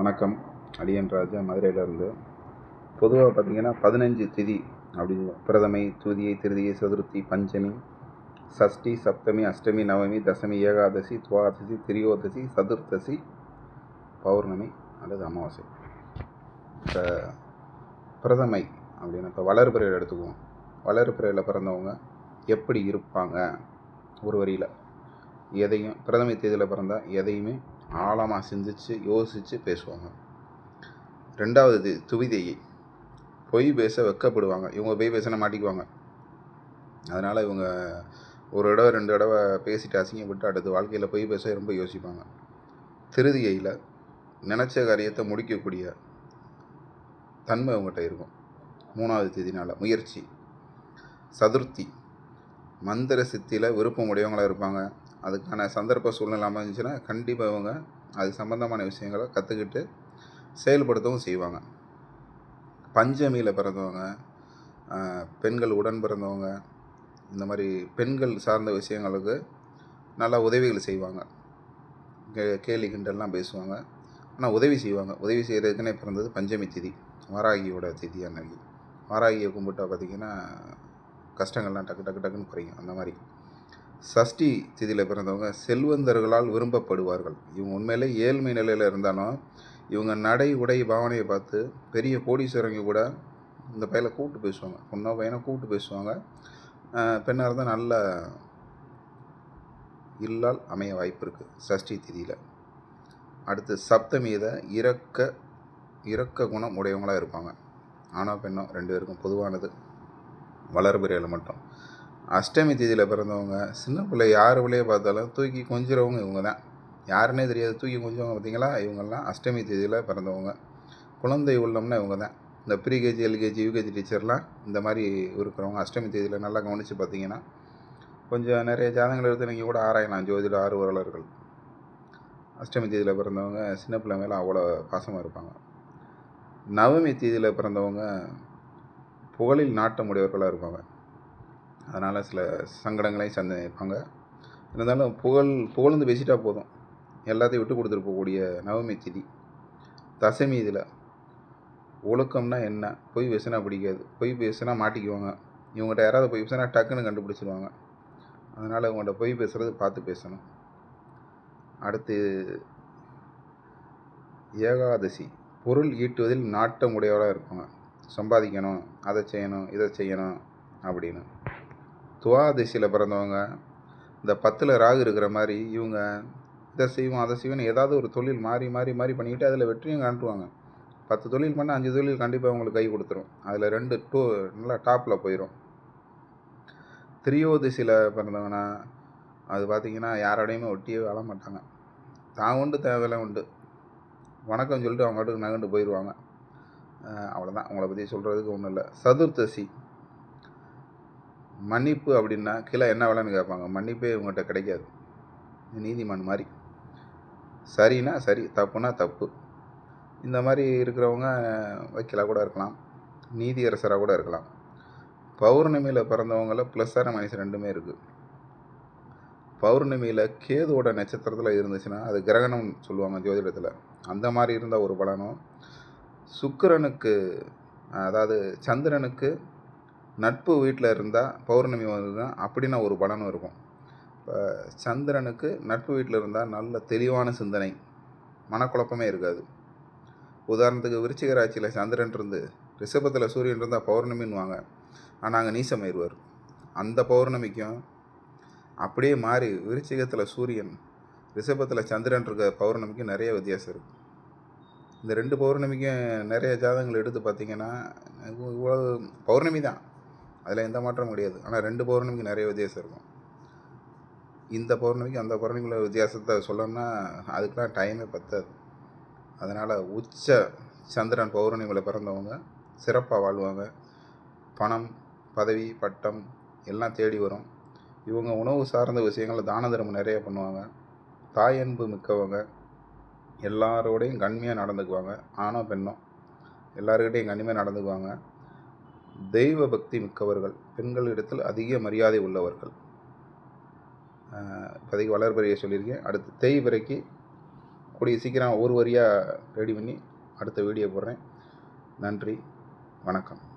வணக்கம். அடியன் ராஜா மதுரையிலேருந்து. பொதுவாக பார்த்தீங்கன்னா பதினஞ்சு திதி அப்படின்னு பிரதமை துதியை திருதியை சதுர்த்தி பஞ்சமி சஷ்டி சப்தமி அஷ்டமி நவமி தசமி ஏகாதசி துவாதசி திரியோதசி சதுர்த்தசி பௌர்ணமி அல்லது அமாவாசை. இப்போ பிரதமை அப்படின்னு இப்போ வளர்பிறையில் எடுத்துக்குவோம். வளர்பிறையில் பிறந்தவங்க எப்படி இருப்பாங்க? ஒரு வரியில். எதையும் பிரதமை தேதியில் பிறந்தால் எதையுமே ஆழமாக சிந்திச்சு யோசித்து பேசுவாங்க. ரெண்டாவது துவிதையை பொய் பேச வெக்கப்படுவாங்க. இவங்க பொய் பேசினா மாட்டிக்குவாங்க. அதனால் இவங்க ஒரு தடவை ரெண்டு தடவை பேசிட்டு அசிங்கப்பட்டு அடுத்து வாழ்க்கையில் பொய் பேச ரொம்ப யோசிப்பாங்க. திருதியையில் நினச்ச காரியத்தை முடிக்கக்கூடிய தன்மை அவங்ககிட்ட இருக்கும். மூணாவது தேதினால் முயற்சி. சதுர்த்தி. மந்திர சித்தியில் விருப்பம் உடையவங்களாக இருப்பாங்க. அதுக்கான சந்தர்ப்ப சூழ்நிலை அமைஞ்சுன்னா கண்டிப்பாக இவங்க அது சம்மந்தமான விஷயங்களை கற்றுக்கிட்டு செயல்படுத்தவும் செய்வாங்க. பஞ்சமியில் பிறந்தவங்க பெண்கள் உடன் பிறந்தவங்க இந்த மாதிரி பெண்கள் சார்ந்த விஷயங்களுக்கு நல்லா உதவிகள் செய்வாங்க. கே கேலி கிண்டல்லாம் பேசுவாங்க. ஆனால் உதவி செய்வாங்க. உதவி செய்கிறதுக்குன்னே பிறந்தது பஞ்சமி திதி. வாராகியோட திதி அன்னைக்கு. வாராகியை கும்பிட்டா பார்த்திங்கன்னா கஷ்டங்கள்லாம் டக்கு டக்கு டக்குன்னு குறையும். அந்த மாதிரி. சஷ்டி திதியில் பிறந்தவங்க செல்வந்தர்களால் விரும்பப்படுவார்கள். இவங்க உண்மையிலே ஏழ்மை நிலையில் இருந்தாலும் இவங்க நடை உடை பாவனையை பார்த்து பெரிய கோடீஸ்வரங்க கூட இந்த பையனை கூப்பிட்டு பேசுவாங்க. பொண்ணோ பையனை கூப்பிட்டு பேசுவாங்க. பெண்ணாக இருந்தால் நல்ல இல்லால் அமைய வாய்ப்பு இருக்குது சஷ்டி திதியில். அடுத்து சப்தமீத இறக்க இறக்க குணம் உடையவங்களாக இருப்பாங்க. ஆணோ பெண்ணோ ரெண்டு பேருக்கும் பொதுவானது. வளர்பிறையில் மட்டும். அஷ்டமி தேதியில் பிறந்தவங்க சின்ன பிள்ளை யார் பிள்ளைய பார்த்தாலும் தூக்கி கொஞ்சிறவங்க இவங்க தான். யாருன்னே தெரியாது. தூக்கி கொஞ்சவங்க பார்த்தீங்களா? இவங்கெல்லாம் அஷ்டமி தேதியில் பிறந்தவங்க. குழந்தை உள்ளம்னா இவங்க தான். இந்த ப்ரீகேஜி எல்கேஜி யூகேஜி டீச்சர்லாம் இந்த மாதிரி இருக்கிறவங்க அஷ்டமி தேதியில் நல்லா கவனித்து பார்த்தீங்கன்னா கொஞ்சம் நிறைய ஜாதகங்கள் எடுத்து நீங்கள் கூட ஆராயலாம். ஜோதிட ஆர்வலர்கள். அஷ்டமி தேதியில் பிறந்தவங்க சின்ன பிள்ளை மேலே அவ்வளோ பாசமாக இருப்பாங்க. நவமி தேதியில் பிறந்தவங்க புகழில் நாட்டம் உடையவர்களாக இருப்பாங்க. அதனால் சில சங்கடங்களையும் சந்திப்பாங்க இருந்தாலும் புகழ் புகழ்ந்து பேசிட்டா போதும். எல்லாத்தையும் விட்டு கொடுத்துட்டு போகக்கூடிய நவமி திதி. தசமி இதில் ஒழுக்கம்னா என்ன? பொய் பேசினா பிடிக்காது. பொய் பேசினா மாட்டிக்குவாங்க. இவங்ககிட்ட யாராவது பொய் பேசினா டக்குன்னு கண்டுபிடிச்சிருவாங்க. அதனால் இவங்கள்ட்ட பொய் பேசுகிறது பார்த்து பேசணும். அடுத்து ஏகாதசி. பொருள் ஈட்டுவதில் நாட்டம் உடையவராக இருப்பாங்க. சம்பாதிக்கணும் அதை செய்யணும் இதை செய்யணும் அப்படின்னு. துவாதசியில் பிறந்தவங்க இந்த பத்தில் ராகு இருக்கிற மாதிரி இவங்க இதை செய்வோம் அதை செய்வோம் ஏதாவது ஒரு தொழில் மாறி மாறி மாறி பண்ணிக்கிட்டு அதில் வெற்றியும் காட்டுவாங்க பத்து தொழில் பண்ணால் அஞ்சு தொழில் கண்டிப்பாக அவங்களுக்கு கை கொடுத்துரும். அதில் ரெண்டு டூ நல்லா டாப்பில் போயிடும் திரியோதசியில் பிறந்தவங்கன்னா அது பார்த்திங்கன்னா யாரோடையுமே ஒட்டியே வாழ மாட்டாங்க. தான் உண்டு தேவையெல்லாம் உண்டு. வணக்கம் சொல்லிட்டு அவங்க நகண்டு போயிடுவாங்க. அவ்வளோதான் அவங்கள பற்றி சொல்கிறதுக்கு ஒன்றும் இல்லை. சதுர்த்தசி மன்னிப்பு அப்படின்னா கீழே என்ன வேலைன்னு கேட்பாங்க. மன்னிப்பே இவங்ககிட்ட கிடைக்காது. நீதிமான் மாதிரி. சரினா சரி தப்புனா தப்பு. இந்த மாதிரி இருக்கிறவங்க வக்கீலாக கூட இருக்கலாம். நீதியரசராக கூட இருக்கலாம். பௌர்ணமியில் பிறந்தவங்கள ப்ளஸ்ஸான மனுஷன் ரெண்டுமே இருக்குது பௌர்ணமியில் கேதுவோட நட்சத்திரத்தில் இருந்துச்சுன்னா அது கிரகணம்னு சொல்லுவாங்க ஜோதிடத்தில். அந்த மாதிரி இருந்தால் ஒரு பலனும். சுக்கரனுக்கு அதாவது சந்திரனுக்கு நட்பு வீட்டில் இருந்தால் பௌர்ணமி வந்ததுன்னா அப்படின்னா ஒரு பலனும் இருக்கும். இப்போ சந்திரனுக்கு நட்பு வீட்டில் இருந்தால் நல்ல தெளிவான சிந்தனை மனக்குழப்பமே இருக்காது. உதாரணத்துக்கு விருச்சிக ராசியில் சந்திரன் இருந்து ரிஷபத்தில் சூரியன் இருந்தால் பௌர்ணமின்னுவாங்க ஆனால் அங்கே நீசமாயிருவார் அந்த பௌர்ணமிக்கும் அப்படியே மாறி விருச்சிகத்தில் சூரியன் ரிஷபத்தில் சந்திரன் இருக்க பௌர்ணமிக்கும் நிறைய வித்தியாசம் இருக்குது இந்த ரெண்டு பௌர்ணமிக்கும் நிறைய ஜாதகங்கள் எடுத்து பார்த்திங்கன்னா இவ்வளோ பௌர்ணமி தான். அதில் எந்த மாற்றமும் கிடையாது. ஆனால் ரெண்டு பௌர்ணமிக்கு நிறைய வித்தியாசம் இருக்கும். இந்த பௌர்ணமிக்கு அந்த பௌர்ணமிக்குள்ள வித்தியாசத்தை சொல்லணும்னா அதுக்கெலாம் டைமே பத்தாது. அதனால் உச்ச சந்திரன் பௌர்ணமியில் பிறந்தவங்க சிறப்பாக வாழ்வாங்க. பணம் பதவி பட்டம் எல்லாம் தேடி வரும். இவங்க உணவு சார்ந்த விஷயங்களை தான தர்மம் நிறைய பண்ணுவாங்க. தாயன்பு மிக்கவங்க. எல்லாரோடையும் கண்மையாக நடந்துக்குவாங்க. ஆணோ பெண்ணோ எல்லாருக்கிட்டையும் கண்ணியமாக நடந்துக்குவாங்க. தெய்வ பக்தி மிக்கவர்கள் பெண்களிடத்தில் அதிக மரியாதை உள்ளவர்கள். இப்போதைக்கு வளர்பிறையை சொல்லியிருக்கேன். அடுத்து தேய்பிறைக்கு கூடிய சீக்கிரம் ஒரு வரியாக ரெடி பண்ணி அடுத்த வீடியோ போடுறேன். நன்றி வணக்கம்.